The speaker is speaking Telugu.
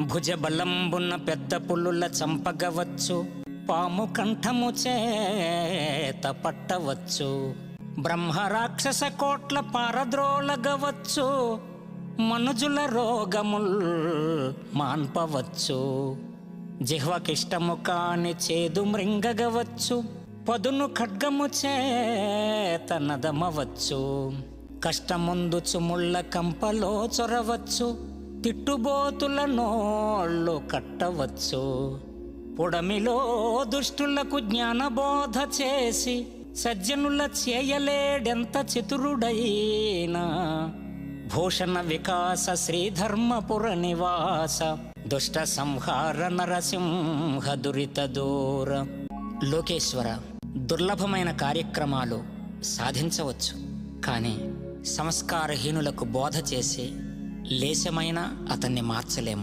భుజబలంబున్న పెద్ద పుల్లుల చంపగవచ్చు. పాము కంఠము చేత పట్టవచ్చు. బ్రహ్మ రాక్షస కోట్ల పారద్రోలగవచ్చు. మనుజుల రోగముల్ మాన్పవచ్చు. జిహ్వకిష్టము కాని చేదు మృంగగవచ్చు. పదును ఖడ్గము చేత నదమవచ్చు. కష్టముందు చుముళ్ళ కంపలో చొరవచ్చు. తిట్టుబోతుల నోళ్ళు కట్టవచ్చు. పొడమిలో దుష్టులకు జ్ఞానబోధ చేసి సజ్జనుల చేయలేడెంత చతురుడైనా. భూషణ వికాస శ్రీధర్మపుర నివాస దుష్ట సంహార నరసింహ దురిత దూర. లోకేశ్వర దుర్లభమైన కార్యక్రమాలు సాధించవచ్చు. కానీ సంస్కారహీనులకు బోధ చేసి లేశమైనా అతన్ని మార్చలేము.